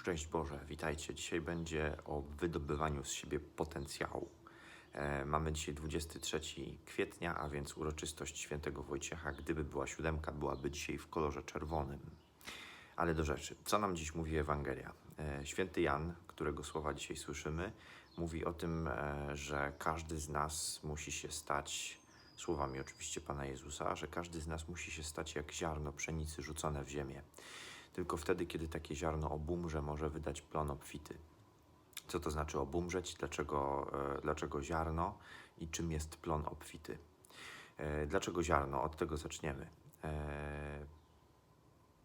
Szczęść Boże, witajcie. Dzisiaj będzie o wydobywaniu z siebie potencjału. E, mamy dzisiaj 23 kwietnia, a więc uroczystość świętego Wojciecha. Gdyby była siódemka, byłaby dzisiaj w kolorze czerwonym. Ale do rzeczy. Co nam dziś mówi Ewangelia? E, święty Jan, którego słowa dzisiaj słyszymy, mówi o tym, e, że każdy z nas musi się stać, słowami oczywiście Pana Jezusa, że każdy z nas musi się stać jak ziarno pszenicy rzucone w ziemię. Tylko wtedy, kiedy takie ziarno obumrze, może wydać plon obfity. Co to znaczy obumrzeć? Dlaczego, e, dlaczego ziarno i czym jest plon obfity? E, Dlaczego ziarno? Od tego zaczniemy. E,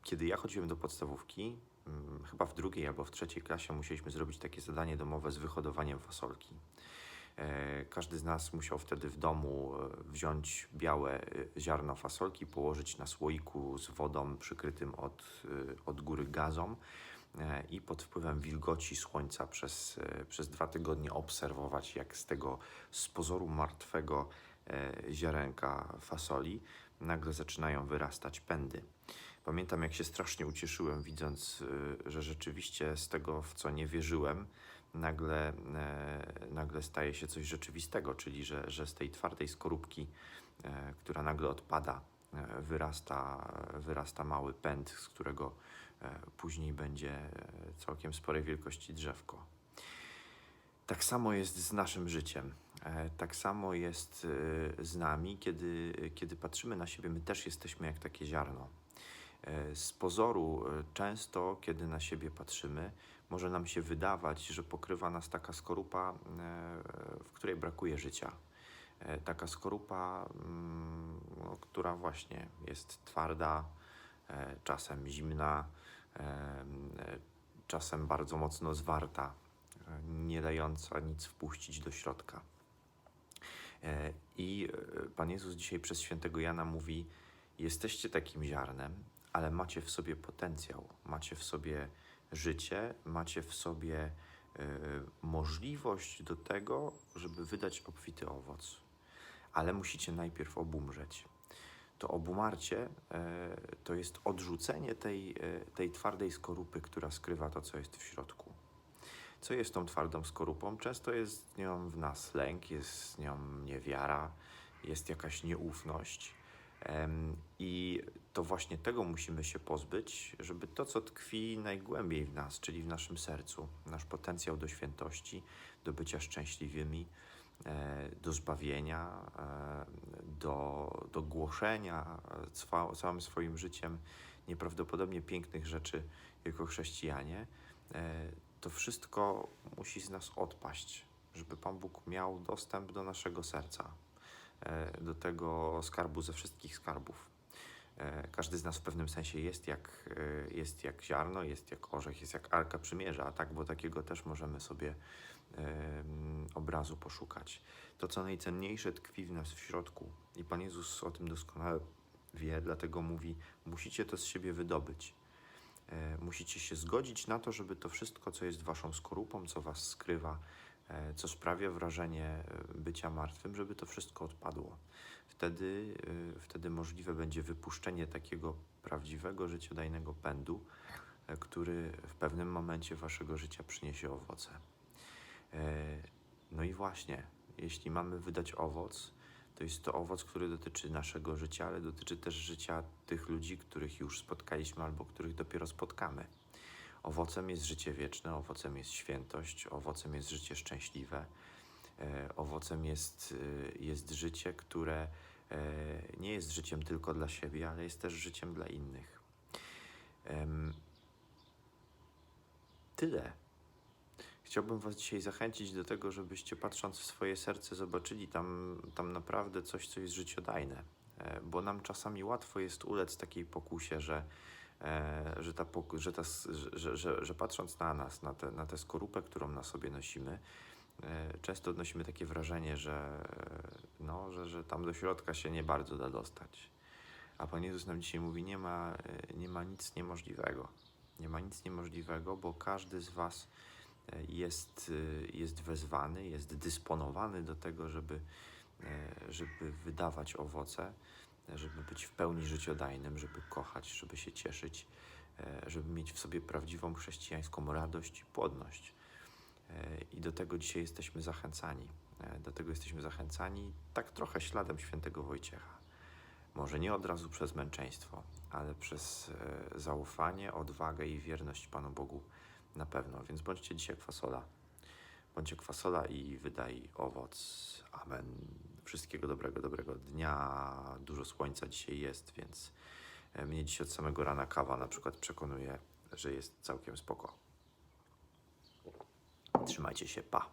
Kiedy ja chodziłem do podstawówki, mm, chyba w drugiej albo w trzeciej klasie musieliśmy zrobić takie zadanie domowe z wyhodowaniem fasolki. E, Każdy z nas musiał wtedy w domu e, wziąć białe e, ziarno fasolki, położyć na słoiku z wodą przykrytym od, od góry gazą i pod wpływem wilgoci słońca przez, przez dwa tygodnie obserwować, jak z tego z pozoru martwego ziarenka fasoli nagle zaczynają wyrastać pędy. Pamiętam, jak się strasznie ucieszyłem, widząc, że rzeczywiście z tego, w co nie wierzyłem, nagle, e, nagle staje się coś rzeczywistego, czyli że, że z tej twardej skorupki, e, która nagle odpada, e, wyrasta, wyrasta mały pęd, z którego później będzie całkiem sporej wielkości drzewko. Tak samo jest z naszym życiem. Tak samo jest z nami, kiedy, kiedy patrzymy na siebie, my też jesteśmy jak takie ziarno. E, Z pozoru e, często, kiedy na siebie patrzymy, może nam się wydawać, że pokrywa nas taka skorupa, e, w której brakuje życia. Taka skorupa, mm, no, która właśnie jest twarda, czasem zimna, czasem bardzo mocno zwarta, nie dająca nic wpuścić do środka. I Pan Jezus dzisiaj przez świętego Jana mówi: Jesteście takim ziarnem, ale macie w sobie potencjał, macie w sobie życie, macie w sobie e, możliwość do tego, żeby wydać obfity owoc. Ale musicie najpierw obumrzeć. To obumarcie e, to jest odrzucenie tej, e, tej twardej skorupy, która skrywa to, co jest w środku. Co jest tą twardą skorupą? Często jest z nią w nas lęk, jest z nią niewiara, jest jakaś nieufność. I to właśnie tego musimy się pozbyć, żeby to, co tkwi najgłębiej w nas, czyli w naszym sercu, nasz potencjał do świętości, do bycia szczęśliwymi, e, do zbawienia, e, do, do głoszenia e, całym swoim życiem nieprawdopodobnie pięknych rzeczy jako chrześcijanie, to wszystko musi z nas odpaść, żeby Pan Bóg miał dostęp do naszego serca, do tego skarbu ze wszystkich skarbów. E, Każdy z nas w pewnym sensie jest jak, e, jest jak ziarno, jest jak orzech, jest jak arka przymierza, tak? bo takiego też możemy sobie em, obrazu poszukać. To, co najcenniejsze, tkwi w nas w środku i Pan Jezus o tym doskonale wie, dlatego mówi: Musicie to z siebie wydobyć. E, Musicie się zgodzić na to, żeby to wszystko, co jest waszą skorupą, co was skrywa, e, co sprawia wrażenie e, bycia martwym, żeby to wszystko odpadło. Wtedy, e, wtedy możliwe będzie wypuszczenie takiego prawdziwego, życiodajnego pędu, e, który w pewnym momencie waszego życia przyniesie owoce. E, No i właśnie, jeśli mamy wydać owoc, to jest to owoc, który dotyczy naszego życia, ale dotyczy też życia tych ludzi, których już spotkaliśmy albo których dopiero spotkamy. Owocem jest życie wieczne, owocem jest świętość, owocem jest życie szczęśliwe, e, owocem jest, e, jest życie, które e, nie jest życiem tylko dla siebie, ale jest też życiem dla innych. Tyle. Chciałbym Was dzisiaj zachęcić do tego, żebyście patrząc w swoje serce zobaczyli tam, tam naprawdę coś, co jest życiodajne. Bo nam czasami łatwo jest ulec takiej pokusie, że, że, ta, że, ta, że, że, że, patrząc na nas, na, te, na tę skorupę, którą na sobie nosimy, e, często odnosimy takie wrażenie, że, e, no, że, że tam do środka się nie bardzo da dostać. A Pan Jezus nam dzisiaj mówi, nie ma, e, nie ma nic niemożliwego. Nie ma nic niemożliwego, bo każdy z Was e, jest, e, jest wezwany, jest dysponowany do tego, żeby, e, żeby wydawać owoce, e, żeby być w pełni życiodajnym, żeby kochać, żeby się cieszyć, e, żeby mieć w sobie prawdziwą chrześcijańską radość i płodność. E, I do tego dzisiaj jesteśmy zachęcani. E, Do tego jesteśmy zachęcani tak trochę śladem świętego Wojciecha. Może nie od razu przez męczeństwo, ale przez zaufanie, odwagę i wierność Panu Bogu na pewno. Więc bądźcie dzisiaj jak fasola. Bądźcie jak fasola i wydaj owoc. Amen. Wszystkiego dobrego, dobrego dnia. Dużo słońca dzisiaj jest, więc e, mnie dzisiaj od samego rana kawa na przykład przekonuje, że jest całkiem spoko. Trzymajcie się, pa.